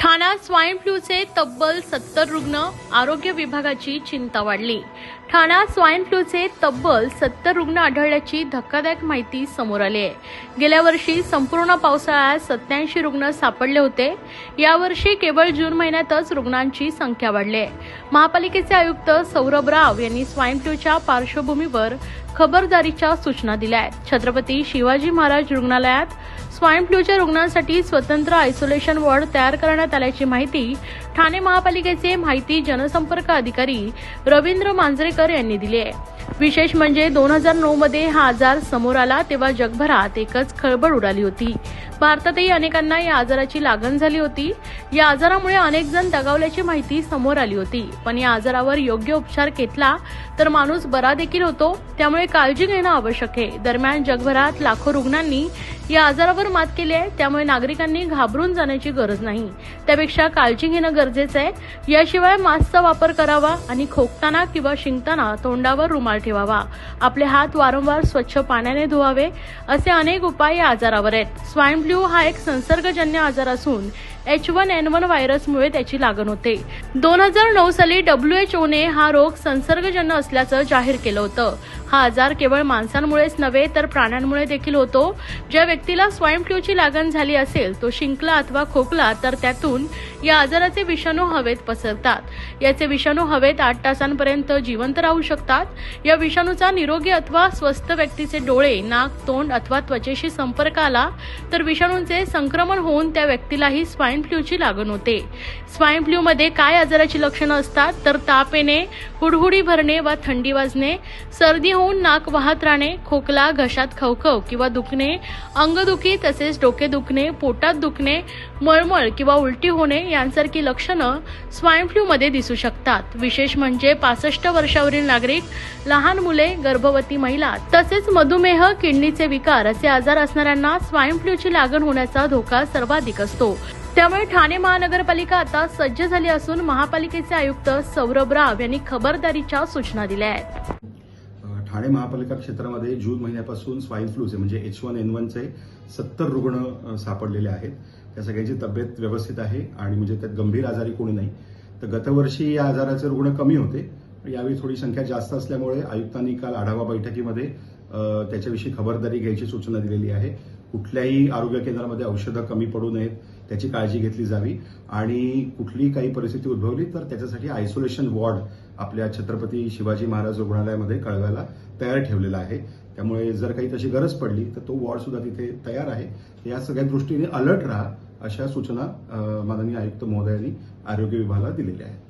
ठाण्यात स्वाईन फ्लूचे तब्बल सत्तर रुग्ण आरोग्य विभागाची चिंता वाढली. ठाण्यात स्वाईन फ्लूचे तब्बल सत्तर रुग्ण आढळल्याची धक्कादायक माहिती समोर आली आहे. गेल्या वर्षी संपूर्ण पावसाळ्यात सत्याऐंशी रुग्ण सापडले होते. यावर्षी केवळ जून महिन्यातच रुग्णांची संख्या वाढली आहे. महापालिकेचे आयुक्त सौरभ राव यांनी स्वाईन फ्लूच्या पार्श्वभूमीवर खबरदारीच्या सूचना दिल्या आहेत. छत्रपती शिवाजी महाराज रुग्णालयात स्वाईन फ्लूच्या रुग्णांसाठी स्वतंत्र आयसोलेशन वॉर्ड तयार करण्यात आल्याची माहिती ठाणे महापालिकेचे माहिती जनसंपर्क अधिकारी रवींद्र मांजरेकर यांनी दिली आहे. विशेष म्हणजे दोन हजार नऊ मध्ये हा आजार समोर आला तेव्हा जगभरात एकच खळबळ उडाली होती. भारतातही अनेकांना या आजाराची लागण झाली होती. या आजारामुळे अनेक जण दगावल्याची माहिती समोर आली होती. पण या आजारावर योग्य उपचार घेतला तर माणूस बरा देखील होतो. त्यामुळे काळजी घेणं आवश्यक आहे. दरम्यान जगभरात लाखो रुग्णांनी या आजारावर मात केली आहे त्यामुळे नागरिकांनी घाबरून जाण्याची गरज नाही. त्यापेक्षा काळजी घेणं गरजेचं आहे. याशिवाय मास्कचा वापर करावा आणि खोकताना किंवा शिंकताना तोंडावर रुमाल ठेवावा. आपले हात वारंवार स्वच्छ पाण्याने धुवावे असे अनेक उपाय या आजारावर आहेत. स्वाईन फ्लू हा एक संसर्गजन्य आजार असून एच वन एन वन व्हायरसमुळे त्याची लागण होते. दोन हजार नऊ साली डब्ल्यू एच ओने हा रोग संसर्गजन्य असल्याचं जाहीर केलं होतं. हा आजार केवळ माणसांमुळेच नव्हे तर प्राण्यांमुळे देखील होतो. ज्या व्यक्तीला स्वाईन फ्लूची लागण झाली असेल तो शिंकला अथवा खोकला तर त्यातून या आजाराचे विषाणू हवेत पसरतात. याचे विषाणू हवेत आठ तासांपर्यंत जिवंत राहू शकतात. या विषाणूचा निरोगी अथवा स्वस्थ व्यक्तीचे डोळे नाक तोंड अथवा त्वचेशी संपर्क आला तर विषाणूंचे संक्रमण होऊन त्या व्यक्तीलाही स्वाईन फ्लूची लागण होते. स्वाईन फ्लू काय आजाराची लक्षणं असतात? तर ताप येणे हुडहुडी भरणे वा थंडी वाजणे सर्दी होऊन नाक वाहत राहणे खोकला घशात खवखव किंवा दुखणे अंगदुखी तसेच डोके दुखणे पोटात दुखणे मळमळ किंवा उलटी होणे यांसारखी लक्षणं स्वाईन फ्लू दिसू शकतात. विशेष म्हणजे पासष्ट वर्षावरील नागरिक लहान मुले गर्भवती महिला तसेच मधुमेह किडनीचे विकार असे आजार असणाऱ्यांना स्वाईन फ्लूची लागण होण्याचा धोका सर्वाधिक असतो. त्यामुळे ठाणे महानगरपालिका आता सज्ज झाली असून महापालिकेचे आयुक्त सौरभ राव यांनी खबरदारीच्या सूचना दिल्या आहेत. ठाणे महापालिका क्षेत्रामध्ये जून महिन्यापासून स्वाईन फ्लूचे म्हणजे एच वन एन वनचे सत्तर रुग्ण सापडलेले आहेत. त्या सगळ्यांची तब्येत व्यवस्थित आहे आणि म्हणजे त्यात गंभीर आजारी कोणी नाही. तर गतवर्षी या आजाराचे रुग्ण कमी होते. यावेळी थोडी संख्या जास्त असल्यामुळे आयुक्तांनी काल आढावा बैठकीमध्ये त्याच्याविषयी खबरदारी घ्यायची सूचना दिलेली आहे. कुठल्याही आरोग्य केंद्रामध्ये औषधं कमी पडू नयेत. त्याची काळजी घेतली जावी. आणि कुठलीही काही परिस्थिती उद्भवली तर त्याच्यासाठी आयसोलेशन वॉर्ड आपल्या छत्रपती शिवाजी महाराज रुग्णालयामध्ये कळवायला तयार ठेवलेला आहे. त्यामुळे जर काही तशी गरज पडली तर तो वॉर्ड सुद्धा तिथे तयार आहे. या सगळ्या दृष्टीने अलर्ट राहा अशा सूचना माननीय आयुक्त महोदयांनी आरोग्य विभागाला दिलेल्या आहेत.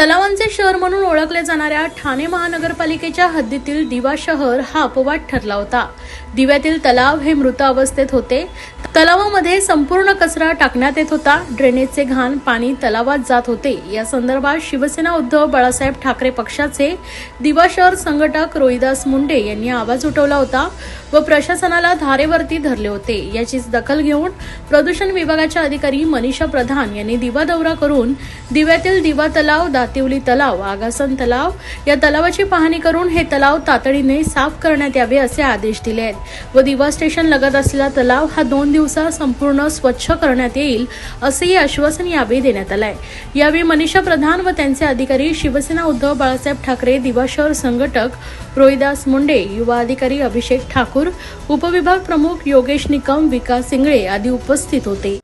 तलावांचे शहर म्हणून ओळखले जाणाऱ्या ठाणे महानगरपालिकेच्या हद्दीतील दिवा शहर हा अपवाद ठरला होता. दिव्यातील तलाव हे मृत अवस्थेत होते. तलावामध्ये संपूर्ण कचरा टाकण्यात येत होता. ड्रेनेजचे घाण पाणी तलावात जात होते. या संदर्भात शिवसेना उद्धव बाळासाहेब ठाकरे पक्षाचे दिवा शहर संघटक रोहिदास मुंडे यांनी आवाज उठवला होता व प्रशासनाला धारेवरती धरले होते. याचीच दखल घेऊन प्रदूषण विभागाच्या अधिकारी मनीषा प्रधान यांनी दिवा दौरा करून दिव्यातील दिवा तलाव दातिवली तलाव आगासन तलाव या तलावाची पाहणी करून हे तलाव तातडीने साफ करण्यात यावे असे आदेश दिले आहेत व दिवा स्टेशन लगत असलेला तलाव हा दोन दिवसात संपूर्ण स्वच्छ करण्यात येईल असेही आश्वासन यावेळी देण्यात आलंय. यावेळी मनीषा प्रधान व त्यांचे अधिकारी शिवसेना उद्धव बाळासाहेब ठाकरे दिवाशहर संघटक रोहिदास मुंडे युवा अधिकारी अभिषेक ठाकूर उपविभाग प्रमुख योगेश निकम विकास सिंगळे आदी उपस्थित होते.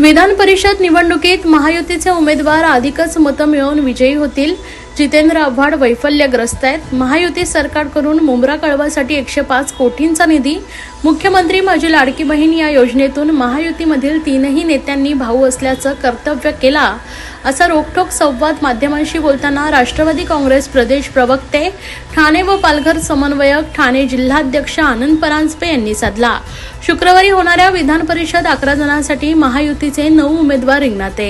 विधान परिषद निवडणुकीत महायुतीचे उमेदवार अधिकच मतं मिळवून विजयी होतील. जितेंद्र आव्हाड वैफल्यग्रस्त आहेत. महायुती सरकारकडून मुंब्रा कळवासाठी एकशे पाच कोटींचा निधी. मुख्यमंत्री माझी लाडकी बहीण या योजनेतून महायुतीमधील तीनही नेत्यांनी भाऊ असल्याचं कर्तव्य केला. असा रोखोक संवाद माध्यमांशी बोलताना राष्ट्रवादी काँग्रेस प्रदेश प्रवक्ते ठाणे व पालघर समन्वयक ठाणे जिल्हाध्यक्ष आनंद परांजपे यांनी साधला. शुक्रवारी होणाऱ्या विधान परिषद अकरा जणांसाठी महायुतीचे नऊ उमेदवार रिंगणात.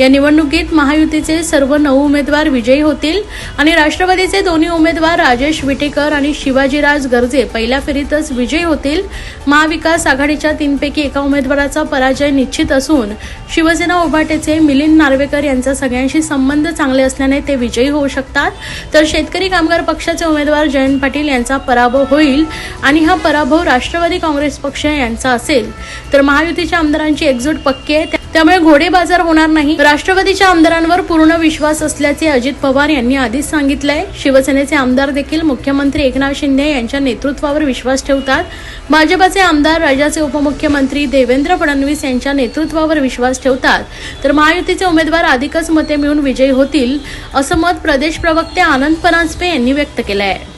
या निवडणुकीत महायुतीचे सर्व नऊ उमेदवार विजयी होतील आणि राष्ट्रवादीचे दोन्ही उमेदवार राजेश विटेकर आणि शिवाजीराज गर्जे पहिल्या फेरीतच विजयी होतील. महाविकास आघाडीच्या तीनपैकी एका उमेदवाराचा पराजय निश्चित असून शिवसेना उभाटेचे मिलिंद नार्वेकर यांचा सगळ्यांशी संबंध चांगले असल्याने ते विजयी होऊ शकतात. तर शेतकरी कामगार पक्षाचे उमेदवार जयंत पाटील यांचा पराभव होईल आणि हा पराभव राष्ट्रवादी काँग्रेस पक्ष यांचा असेल. तर महायुतीच्या आमदारांची एकजूट पक्की आहे. त्यामुळे घोडे बाजार होणार नाही. राष्ट्रवादीच्या आमदारांवर पूर्ण विश्वास असल्याचे अजित पवार यांनी आधीच सांगितलंय. शिवसेनेचे आमदार देखील मुख्यमंत्री एकनाथ शिंदे यांच्या नेतृत्वावर विश्वास ठेवतात. भाजपाचे आमदार राज्याचे उपमुख्यमंत्री देवेंद्र फडणवीस यांच्या नेतृत्वावर विश्वास ठेवतात. तर महायुतीचे उमेदवार अधिकच मते मिळून विजयी होतील असं मत प्रदेश प्रवक्ते आनंद परांजपे यांनी व्यक्त केलं आहे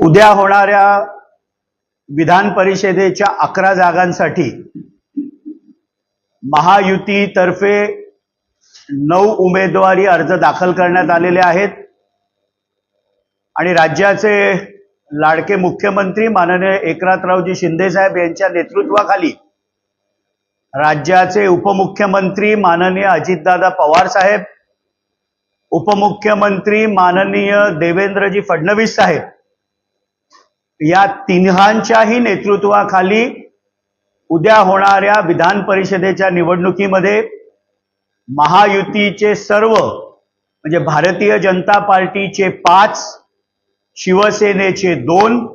उद्या होणाऱ्या विधान परिषदेच्या अकरा जागांसाठी महायुतीतर्फे नऊ उमेदवारी अर्ज दाखल करण्यात आलेले आहेत. आणि राज्याचे लाडके मुख्यमंत्री माननीय एकनाथरावजी शिंदेसाहेब यांच्या नेतृत्वाखाली राज्याचे उपमुख्यमंत्री माननीय अजितदादा पवार साहेब उपमुख्यमंत्री माननीय देवेंद्रजी फडणवीस साहेब या तिन्हांच्याही नेतृत्वाखाली उद्या होणाऱ्या विधान परिषदेच्या निवडणुकीमध्ये महायुतीचे सर्व म्हणजे भारतीय जनता पार्टीचे पाच शिवसेनेचे दोन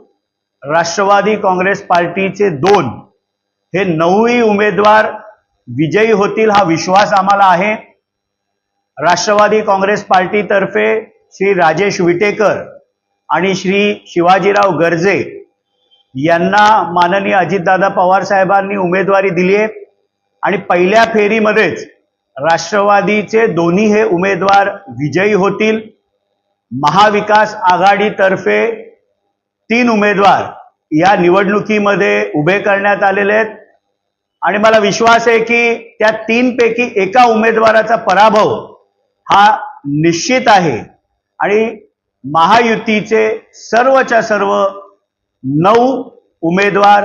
राष्ट्रवादी काँग्रेस पार्टीचे दोन हे नऊही उमेदवार विजयी होतील हा विश्वास आम्हाला आहे. राष्ट्रवादी काँग्रेस पार्टीतर्फे श्री राजेश विटेकर आणि श्री शिवाजीराव गर्जे यांना माननीय अजितदादा पवार साहेबांनी उमेदवारी दिली आहे. आणि पहिल्या फेरीमध्येच राष्ट्रवादीचे दोन्ही हे उमेदवार विजयी होतील. महाविकास आघाडीतर्फे तीन उमेदवार या निवडणुकीमध्ये उभे करण्यात आलेले आहेत. आणि मला विश्वास आहे की त्या तीनपैकी एका उमेदवाराचा पराभव हा निश्चित आहे. आणि महायुतीचे सर्वच्या सर्व नऊ उमेदवार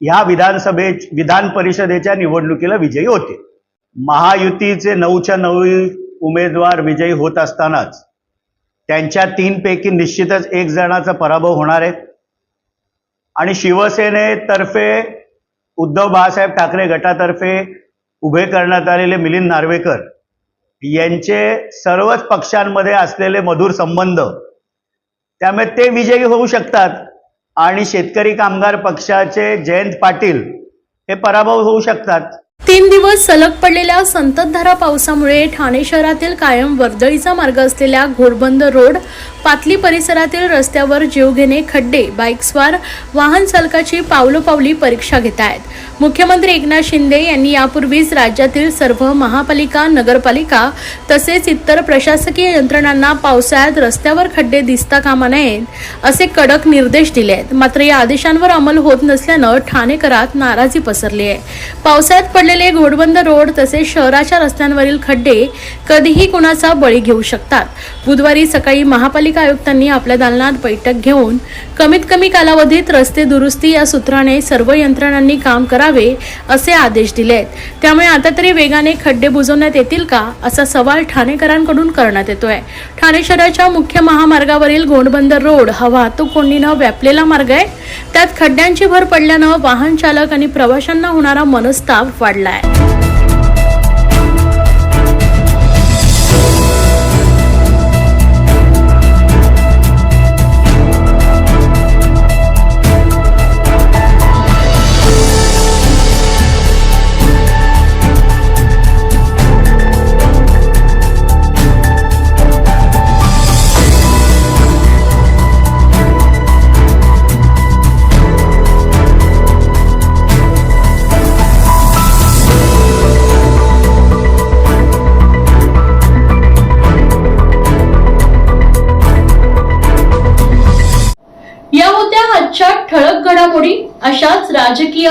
ह्या विधानसभे विधान परिषदेच्या निवडणुकीला विजयी होते. महायुतीचे नऊच्या नऊ उमेदवार विजयी होत असतानाच त्यांच्या तीनपैकी निश्चितच एक जणाचा पराभव होणार आहे. आणि शिवसेनेतर्फे उद्धव बाळासाहेब ठाकरे गटातर्फे उभे करण्यात आलेले मिलिंद नार्वेकर यांचे सर्वच पक्षांमध्ये असलेले मधुर संबंध त्यामुळे ते विजयी होऊ शकतात. आणि शेतकरी कामगार पक्षाचे जयंत पाटील हे पराभव होऊ शकतात. तीन दिवस सलग पडलेल्या संततधारा पावसामुळे ठाणे शहरातील कायम वर्दळीचा मार्ग असलेल्या घोरबंद रोड पातली परिसरातील रस्त्यावर जीवघेणे खड्डे बाईकस्वार वाहन चालकाची पावलोपावली परीक्षा घेत आहेत. मुख्यमंत्री एकनाथ शिंदे यांनी यापूर्वीच राज्यातील सर्व महापालिका नगरपालिका तसेच इतर प्रशासकीय यंत्रणांना पावसाळ्यात रस्त्यावर खड्डे दिसता कामा नयेत असे कडक निर्देश दिले आहेत. मात्र या आदेशांवर अंमल होत नसल्यानं ठाणेकरात नाराजी पसरली आहे. पावसाळ्यात पडलेले घोडबंद रोड तसेच शहराच्या रस्त्यांवरील खड्डे कधीही कुणाचा बळी घेऊ शकतात. बुधवारी सकाळी महापालिका आयुक्तांनी आपल्या दालनात बैठक घेऊन कमीत कमी कालावधीत रस्ते दुरुस्ती या सूत्राने सर्व यंत्रणांनी काम करावे असे आदेश दिले आहेत त्यामुळे आता तरी वेगाने खड्डे बुजवण्यात येतील का असा सवाल ठाणेकरांकडून करण्यात येतोय. ठाणे शहराच्या मुख्य महामार्गावरील घोडबंदर रोड हा वाहतूक कोंडीनं व्यापलेला मार्ग आहे. त्यात खड्ड्यांची भर पडल्यानं वाहन चालक आणि प्रवाशांना होणारा मनस्ताप वाढला. या